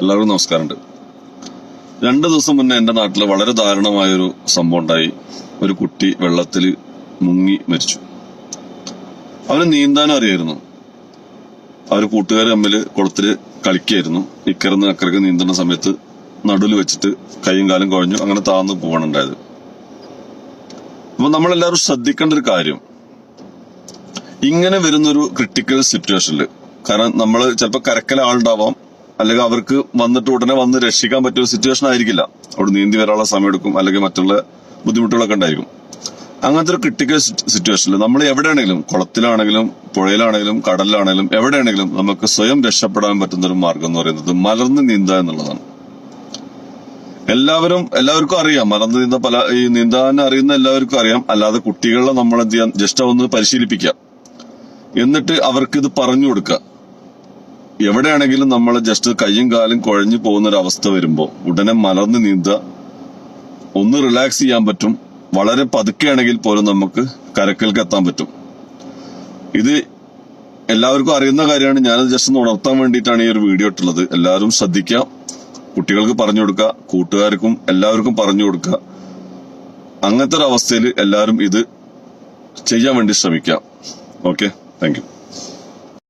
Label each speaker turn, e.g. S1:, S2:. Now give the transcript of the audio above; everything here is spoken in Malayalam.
S1: എല്ലാവർക്കും നമസ്കാരമുണ്ട്. രണ്ട് ദിവസം മുന്നേ എന്റെ നാട്ടിൽ വളരെ ദാരുണമായൊരു സംഭവം ഉണ്ടായി. ഒരു കുട്ടി വെള്ളത്തിൽ മുങ്ങി മരിച്ചു. അവന് നീന്താനും അറിയായിരുന്നു. അവർ കൂട്ടുകാർ തമ്മിൽ കുളത്തിൽ കളിക്കായിരുന്നു. ഇക്കരന്ന് അക്കരക്ക് നീന്തുന്ന സമയത്ത് നടുവിൽ വെച്ചിട്ട് കൈയും കാലും കുഴഞ്ഞു അങ്ങനെ താന്ന് പോവാണ് ഉണ്ടായത്. അപ്പൊ നമ്മളെല്ലാവരും ശ്രദ്ധിക്കേണ്ട ഒരു കാര്യം. ഇങ്ങനെ വരുന്നൊരു ക്രിട്ടിക്കൽ സിറ്റുവേഷനിൽ കാരണം നമ്മൾ ചിലപ്പോൾ കരക്കല ആളുണ്ടാവാം അല്ലെങ്കിൽ അവർക്ക് വന്നിട്ട് ഉടനെ വന്ന് രക്ഷിക്കാൻ പറ്റിയ ഒരു സിറ്റുവേഷൻ ആയിരിക്കില്ല. അവിടെ നീന്തി വരാനുള്ള സമയം എടുക്കും അല്ലെങ്കിൽ മറ്റുള്ള ബുദ്ധിമുട്ടുകളൊക്കെ ഉണ്ടായിരിക്കും. അങ്ങനത്തെ ഒരു ക്രിട്ടിക്കൽ സിറ്റുവേഷനിൽ നമ്മൾ എവിടെയാണെങ്കിലും കുളത്തിലാണെങ്കിലും പുഴയിലാണെങ്കിലും കടലിലാണെങ്കിലും എവിടെയാണെങ്കിലും നമുക്ക് സ്വയം രക്ഷപ്പെടാൻ പറ്റുന്ന ഒരു മാർഗം എന്ന് പറയുന്നത് മലർന്ന് നീന്തുക എന്നുള്ളതാണ്. എല്ലാവരും എല്ലാവർക്കും അറിയാം മലർന്ന് നീന്ത പല ഈ നീന്താൻ അറിയുന്ന എല്ലാവർക്കും അറിയാം. അല്ലാതെ കുട്ടികളെ നമ്മൾ എന്ത് ചെയ്യാം ജസ്റ്റ് ഒന്ന് പരിശീലിപ്പിക്കാം എന്നിട്ട് അവർക്ക് ഇത് പറഞ്ഞു കൊടുക്കുക. എവിടെയാണെങ്കിലും നമ്മൾ ജസ്റ്റ് കയ്യും കാലും കുഴഞ്ഞു പോകുന്ന ഒരു അവസ്ഥ വരുമ്പോൾ ഉടനെ മലർന്ന് നീന്തുക. ഒന്ന് റിലാക്സ് ചെയ്യാൻ പറ്റും. വളരെ പതുക്കെയാണെങ്കിൽ പോലും നമുക്ക് കരക്കൽക്ക് എത്താൻ പറ്റും. ഇത് എല്ലാവർക്കും അറിയുന്ന കാര്യമാണ്. ഞാനത് ജസ്റ്റ് ഒന്ന് ഉണർത്താൻ വേണ്ടിയിട്ടാണ് ഈ ഒരു വീഡിയോ ഇട്ടുള്ളത്. എല്ലാവരും ശ്രദ്ധിക്കുക. കുട്ടികൾക്ക് പറഞ്ഞു കൊടുക്കുക. കൂട്ടുകാർക്കും എല്ലാവർക്കും പറഞ്ഞു കൊടുക്കുക. അങ്ങനത്തെ ഒരു അവസ്ഥയിൽ എല്ലാവരും ഇത് ചെയ്യാൻ വേണ്ടി ശ്രമിക്കാം ഓക്കെ താങ്ക്